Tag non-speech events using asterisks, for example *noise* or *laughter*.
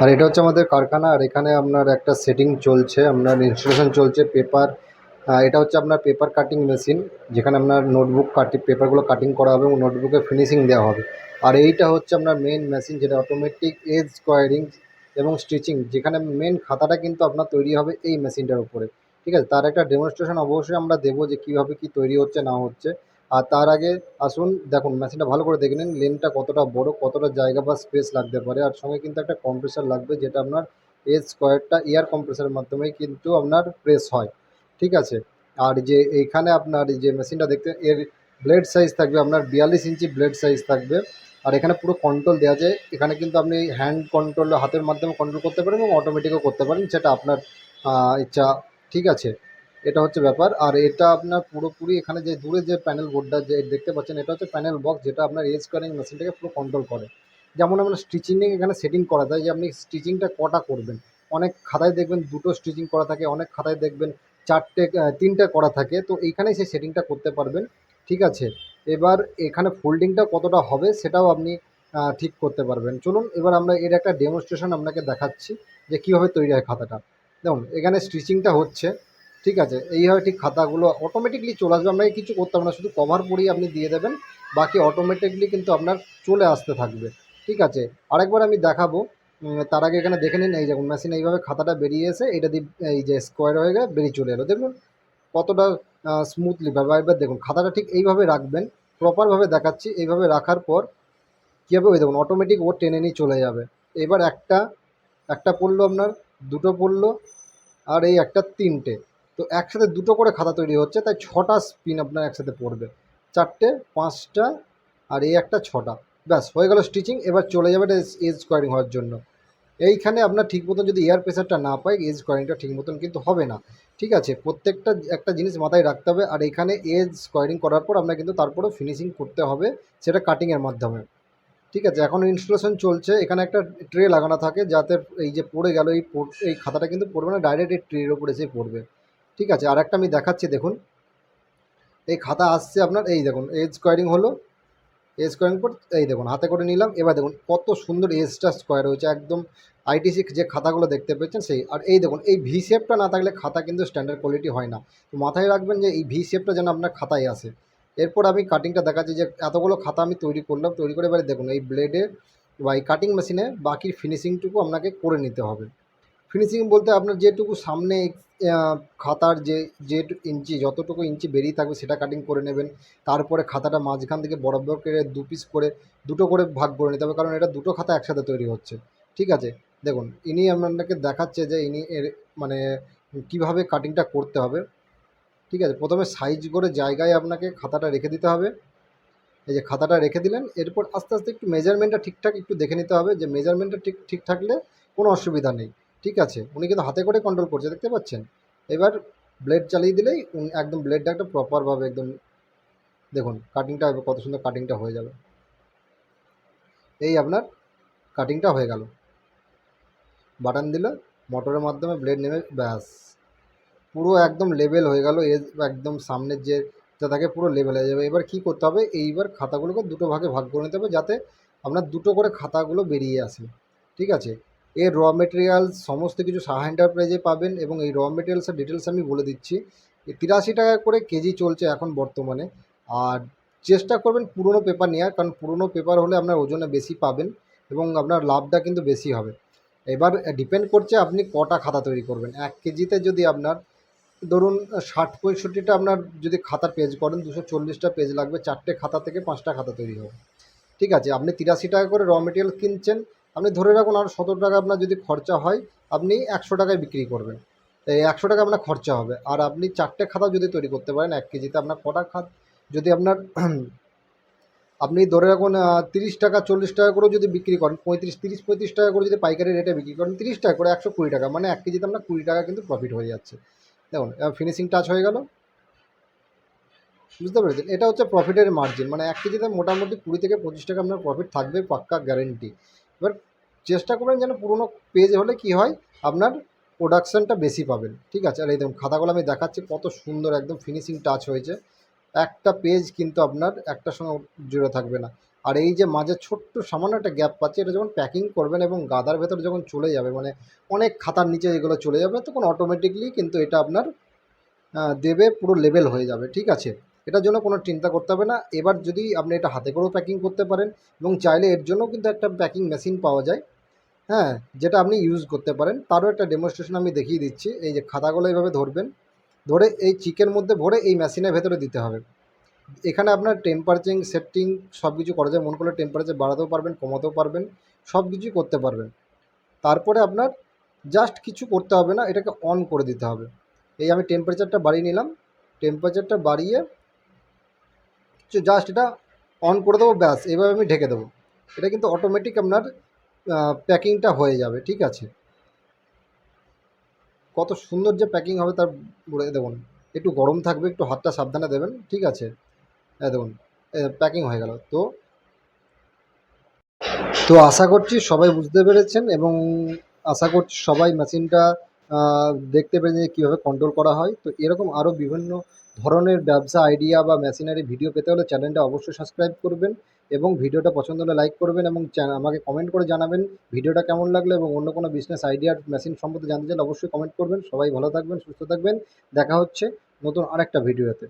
আর এটা হচ্ছে আমাদের কারখানা, আর এখানে আপনার একটা সেটিং চলছে, আপনার ইনস্টলেশন চলছে পেপার এটা হচ্ছে আপনার পেপার কাটিং মেশিন যেখানে আপনার নোটবুক কাটি পেপারগুলো কাটিং করা হবে এবং নোটবুকে ফিনিশিং দেওয়া হবে। আর এইটা হচ্ছে আপনার মেন মেশিন যেটা অটোমেটিক এজ স্কোয়ারিং এবং স্টিচিং যেখানে মেন খাতাটা কিন্তু আপনার তৈরি হবে এই মেশিনটার উপরে। ঠিক আছে? তার একটা ডেমনস্ট্রেশন অবশ্যই আমরা দেবো যে কীভাবে কী তৈরি হচ্ছে, না হচ্ছে। আর তার আগে আসুন, দেখুন মেশিনটা ভালো করে দেখে নিন লেনটা কতটা বড়, কতটা জায়গা বা স্পেস লাগতে পারে। আর সঙ্গে কিন্তু একটা কম্প্রেসার লাগবে, যেটা আপনার এজ স্কোয়ারটা এয়ার কম্প্রেসারের মাধ্যমেই কিন্তু আপনার প্রেস হয়। ঠিক আছে? আর যে এইখানে আপনার যে মেশিনটা দেখতে, এর ব্লেড সাইজ থাকবে আপনার বিয়াল্লিশ ইঞ্চি ব্লেড সাইজ থাকবে। আর এখানে পুরো কন্ট্রোল দেওয়া যায় এখানে কিন্তু আপনি হ্যান্ড কন্ট্রোল হাতের মাধ্যমে কন্ট্রোল করতে পারেন এবং অটোমেটিকও করতে পারেন সেটা আপনার ইচ্ছা। ঠিক আছে? এটা হচ্ছে ব্যাপার। আর এটা আপনার পুরোপুরি এখানে যে দূরে যে প্যানেল বোর্ডটা যে দেখতে পাচ্ছেন, এটা হচ্ছে প্যানেল বক্স যেটা আপনার এজ কারিং মেশিনটাকে পুরো কন্ট্রোল করে। যেমন আমরা স্টিচিং এখানে সেটিং করা যায়, যে আপনি স্টিচিংটা কটা করবেন। অনেক খাতায় দেখবেন দুটো স্টিচিং করা থাকে, অনেক খাতায় দেখবেন চারটে তিনটে করা থাকে। তো এইখানেই সেই সেটিংটা করতে পারবেন। ঠিক আছে? এবার এখানে ফোল্ডিংটা কতটা হবে সেটাও আপনি ঠিক করতে পারবেন। চলুন, এবার আমরা এর একটা ডেমনস্ট্রেশন আপনাকে দেখাচ্ছি যে কীভাবে তৈরি হয় খাতাটা। দেখুন, এখানে স্টিচিংটা হচ্ছে। ঠিক আছে, এইভাবে ঠিক খাতাগুলো অটোমেটিকলি চলে আসবে আপনাকে কিছু করতে হবে না, শুধু কভার পরেই আপনি দিয়ে দেবেন, বাকি অটোমেটিকলি কিন্তু আপনার চলে আসতে থাকবে, ঠিক আছে। আরেকবার আমি দেখাবো তার আগে এখানে দেখে নিন, এই দেখুন মেশিন এইভাবে খাতাটা বেরিয়ে এসে এটা দিয়ে, এই যে স্কোয়ার হয়ে গেলে, বেরিয়ে চলে এলো। দেখুন কতটা স্মুথলি ভাবে এবার দেখুন, খাতাটা ঠিক এইভাবে রাখবেন প্রপারভাবে দেখাচ্ছি, এইভাবে রাখার পর কী হবে ওই দেখুন অটোমেটিক ও টেনে নিয়ে চলে যাবে। এবার একটা একটা পড়ল আপনার, দুটো পড়ল, আর এই একটা তিনটে। তো একসাথে দুটো করে খাতা তৈরি হচ্ছে, তাই ছটা স্পিন আপনার একসাথে পড়বে। চারটে, পাঁচটা, আর এই একটা ছটা। ব্যাস, হয়ে গেল স্টিচিং, এবার চলে যাবে এটা এজ স্কোয়ারিং হওয়ার জন্য। এইখানে আপনার ঠিক মতন যদি এয়ার প্রেশারটা না পায় এজ স্কোয়ারিংটা ঠিক মতন কিন্তু হবে না। ঠিক আছে, প্রত্যেকটা একটা জিনিস মাথায় রাখতে হবে, আর এখানে এজ স্কোয়ারিং করার পর আপনার কিন্তু তারপরেও ফিনিশিং করতে হবে, সেটা কাটিংয়ের মাধ্যমে। ঠিক আছে, এখন ইনস্টলেশন চলছে, এখানে একটা ট্রে লাগানো থাকে, যাতে এই যে পড়ে গেল এই এই খাতাটা কিন্তু পড়বে না ডাইরেক্ট এই ট্রের ওপর এসে পড়বে। ঠিক আছে আর একটা আমি দেখাচ্ছি, দেখুন। এই খাতা আসছে আপনার, এই দেখুন এজ স্কোয়ারিং হলো এজ স্কোয়ারিং পর, এই দেখুন, হাতে করে নিলাম, এবার দেখুন, কত সুন্দর এজটা স্কোয়ার হয়েছে, একদম আইটিসি যে খাতাগুলো দেখতে পেয়েছেন সেই, আর এই দেখুন, এই ভি শেপটা না থাকলে খাতা কিন্তু স্ট্যান্ডার্ড কোয়ালিটি হয় না। তো মাথায় রাখবেন যে এই ভি শেপটা যেন আপনার খাতায় আসে। এরপর আমি কাটিংটা দেখাচ্ছি যে এতগুলো খাতা আমি তৈরি করলাম, তৈরি করে এবারে দেখুন, এই ব্লেডের বা এই কাটিং মেশিনে বাকি ফিনিশিংটুকু আপনাকে করে নিতে হবে। ফিনিশিং বলতে আপনার যেটুকু সামনে খাতার যে যে ইঞ্চি, যতটুকু ইঞ্চি বেরিয়ে থাকবে সেটা কাটিং করে নেবেন। তারপরে খাতাটা মাঝখান থেকে বরাবর করে দু পিস করে, দুটো করে ভাগ করে নিতে হবে, কারণ এটা দুটো খাতা একসাথে তৈরি হচ্ছে। ঠিক আছে? দেখুন, ইনি আপনাকে দেখাচ্ছে যে ইনি এর মানে কীভাবে কাটিংটা করতে হবে। ঠিক আছে? প্রথমে সাইজ করে জায়গায় আপনাকে খাতাটা রেখে দিতে হবে। এই যে খাতাটা রেখে দিলেন, এরপর আস্তে আস্তে একটু মেজারমেন্টটা ঠিকঠাক একটু দেখে নিতে হবে যে মেজারমেন্টটা ঠিক ঠিক থাকলে কোনো অসুবিধা নেই। ঠিক আছে, উনি কিন্তু হাতে করে কন্ট্রোল করছে, দেখতে পাচ্ছেন? এবার ব্লেড চালিয়ে দিলেই একদম ব্লেডটা একটা প্রপারভাবে একদম, দেখুন কাটিংটা কত সুন্দর কাটিংটা হয়ে যাবে এই আপনার কাটিংটা হয়ে গেল। বাটন দিল মোটরের মাধ্যমে ব্লেড নেমে, ব্যাস। পুরো একদম লেভেল হয়ে গেল একদম সামনের যে যা থাকে পুরো লেভেল হয়ে যাবে। এবার কি করতে হবে? এইবার খাতাগুলোকে দুটো ভাগে ভাগ করে নিতে হবে যাতে আপনার দুটো করে খাতাগুলো বেরিয়ে আসে। ঠিক আছে? এর র মেটেরিয়ালস সমস্ত কিছু সাহা এন্টারপ্রাইজে পাবেন এবং এই র মেটেরিয়ালসের ডিটেলস আমি বলে দিচ্ছি। তিরাশি টাকা করে কেজি চলছে এখন বর্তমানে। আর চেষ্টা করবেন পুরনো পেপার নেওয়ার কারণ পুরনো পেপার হলে আপনার ওজনে বেশি পাবেন এবং আপনার লাভটা কিন্তু বেশি হবে। এবার ডিপেন্ড করছে আপনি কটা খাতা তৈরি করবেন। এক কেজিতে যদি আপনার, ধরুন ষাট পঁয়ষট্টিটা আপনার যদি খাতার পেজ করেন, দুশো চল্লিশটা পেজ লাগবে, চারটে খাতা থেকে পাঁচটা খাতা তৈরি হবে। ঠিক আছে, আপনি তিরাশি টাকা করে র মেটেরিয়াল কিনছেন আপনি ধরে রাখুন আর সতেরো টাকা আপনার যদি খরচা হয়, আপনি একশো টাকায় বিক্রি করবেন। এই একশো টাকা আপনার খরচা হবে। আর আপনি চারটে খাতা যদি তৈরি করতে পারেন, এক কেজিতে আপনার কটা খাত? যদি আপনার *clears throat* আপনি ধরে রাখুন তিরিশ টাকা, চল্লিশ টাকা করেও যদি বিক্রি করেন, পঁয়ত্রিশ, তিরিশ, পঁয়ত্রিশ টাকা করে যদি পাইকারি রেটে বিক্রি করেন, তিরিশ টাকা করে একশো কুড়ি টাকা মানে এক কেজিতে আপনার কুড়ি টাকা কিন্তু প্রফিট হয়ে যাচ্ছে। দেখুন ফিনিশিং টাচ হয়ে গেল। বুঝতে পেরেছেন? এটা হচ্ছে প্রফিটের মার্জিন মানে এক কেজিতে মোটামুটি কুড়ি থেকে পঁচিশ টাকা আপনার প্রফিট থাকবে, পাক্কা গ্যারেন্টি এবার চেষ্টা করবেন যেন পুরোনো পেজ হলে কি হয়, আপনার প্রোডাকশানটা বেশি পাবেন। ঠিক আছে? আর এই দেখুন, খাতাগুলো আমি দেখাচ্ছি, কত সুন্দর একদম ফিনিশিং টাচ হয়েছে। একটা পেজ কিন্তু আপনার একটার সঙ্গে জুড়ে থাকবে না। আর এই যে মাঝে ছোট্ট সামান্য একটা গ্যাপ পাচ্ছে, এটা যখন প্যাকিং করবেন এবং গাদার ভেতরে যখন চলে যাবে মানে অনেক খাতার নিচে এগুলো চলে যাবে, তখন অটোমেটিকলি কিন্তু এটা আপনার দেবে, পুরো লেভেল হয়ে যাবে। ঠিক আছে? এটার জন্য কোনো চিন্তা করতে হবে না। এবার যদি আপনি এটা হাতে করেও প্যাকিং করতে পারেন এবং চাইলে এর জন্য কিন্তু একটা প্যাকিং মেশিন পাওয়া যায়। হ্যাঁ যেটা আপনি ইউজ করতে পারেন। তারও একটা ডেমনস্ট্রেশন আমি দেখিয়ে দিচ্ছি। এই যে খাতাগুলো এইভাবে ধরবেন। ধরে এই চিকের মধ্যে ভরে এই মেশিনের ভেতরে দিতে হবে। এখানে আপনার টেম্পারেচার সেটিং সব কিছু করা যায়। মন করলে টেম্পারেচার বাড়াতেও পারবেন, কমাতেও পারবেন সব কিছুই করতে পারবেন। তারপরে আপনার জাস্ট কিছু করতে হবে না। এটাকে অন করে দিতে হবে। এই আমি টেম্পারেচারটা বাড়িয়ে নিলাম। টেম্পারেচারটা বাড়িয়ে জাস্ট এটা অন করে দেবো, ব্যাস। এভাবে আমি ঢেকে দেবো। এটা কিন্তু অটোমেটিক আপনার প্যাকিংটা হয়ে যাবে, ঠিক আছে? কত সুন্দর যে প্যাকিং হবে তার বলে দেখুন, একটু গরম থাকবে, একটু হাতটা সাবধানে দেবেন, ঠিক আছে? এই দেখুন প্যাকিং হয়ে গেল। তো তো আশা করছি সবাই বুঝতে পেরেছেন এবং আশা করছি সবাই মেশিনটা দেখতে পেরে যে কীভাবে কন্ট্রোল করা হয়। তো এরকম আরও বিভিন্ন ধরনের ব্যবসা আইডিয়া বা মেশিনারি ভিডিও পেতে হলে চ্যানেলটা অবশ্যই সাবস্ক্রাইব করবেন এবং ভিডিওটা পছন্দ হলে লাইক করবেন এবং আমাকে কমেন্ট করে জানাবেন ভিডিওটা কেমন লাগল এবং অন্য কোনো বিজনেস আইডিয়ার মেশিন সম্বন্ধে জানতে চাইলে অবশ্যই কমেন্ট করবেন। সবাই ভালো থাকবেন, সুস্থ থাকবেন। দেখা হচ্ছে নতুন আরেকটা ভিডিওতে